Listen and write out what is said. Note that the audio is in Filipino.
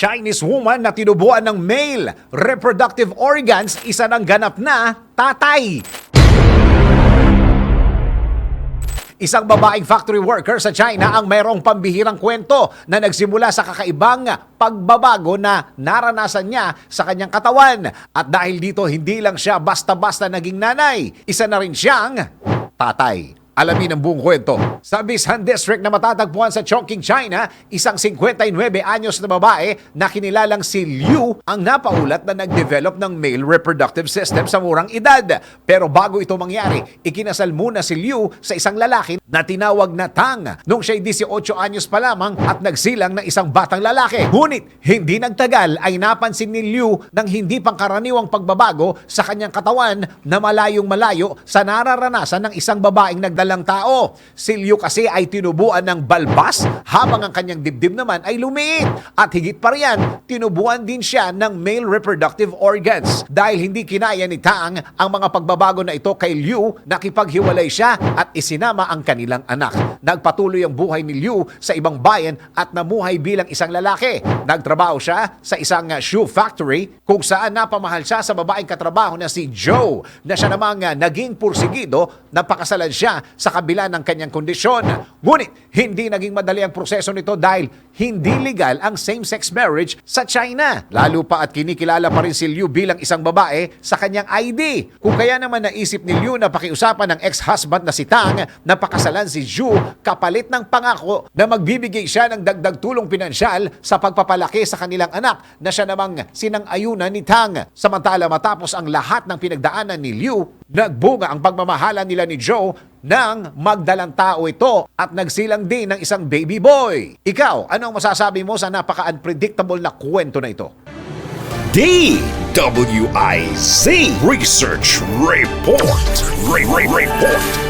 Chinese woman na tinubuan ng male reproductive organs, isa ng ganap na tatay. Isang babaeng factory worker sa China ang mayroong pambihirang kwento na nagsimula sa kakaibang pagbabago na naranasan niya sa kanyang katawan. At dahil dito, hindi lang siya basta-basta naging nanay, isa na rin siyang tatay. Alamin ang buong kwento. Sa Bisan District na matatagpuan sa Chongqing, China, isang 59 anyos na babae na kinilalang si Liu ang napaulat na nag-develop ng male reproductive system sa murang edad. Pero bago ito mangyari, ikinasal muna si Liu sa isang lalaki na tinawag na Tang nung siya'y 18 anyos pa lamang at nagsilang ng isang batang lalaki. Ngunit, hindi nagtagal ay napansin ni Liu ng hindi pangkaraniwang pagbabago sa kanyang katawan na malayong malayo sa nararanasan ng isang babaeng nagdalang tao. Si Liu kasi ay tinubuan ng balbas habang ang kanyang dibdib naman ay lumiit. At higit pa riyan, tinubuan din siya ng male reproductive organs. Dahil hindi kinaya ni Tang ang mga pagbabago na ito kay Liu, nakipaghiwalay siya at isinama ang kanilang anak. Nagpatuloy ang buhay ni Liu sa ibang bayan at namuhay bilang isang lalaki. Nagtrabaho siya sa isang uh, shoe factory kung saan napamahal siya sa babaeng katrabaho na si Joe na siya namang uh, naging pursigido na pakasalan siya sa kabila ng kanyang kondisyon. Ngunit hindi naging madali ang proseso nito dahil hindi legal ang same-sex marriage sa China. Lalo pa at kinikilala pa rin si Liu bilang isang babae sa kanyang ID. Kung kaya naman naisip ni Liu na pakiusapan ng ex-husband na si Tang na pakasalan si Zhu kapalit ng pangako na magbibigay siya ng dagdag tulong pinansyal sa pagpapalaki sa kanilang anak na siya namang sinang-ayunan ni Tang. Samantala matapos ang lahat ng pinagdaanan ni Liu, nagbunga ang pagmamahala nila ni Joe ng magdalang tao ito at nagsilang din ng isang baby boy. Ikaw, ano ang masasabi mo sa napaka-unpredictable na kwento na ito? DWIZ Research Report. Re- Re- Report.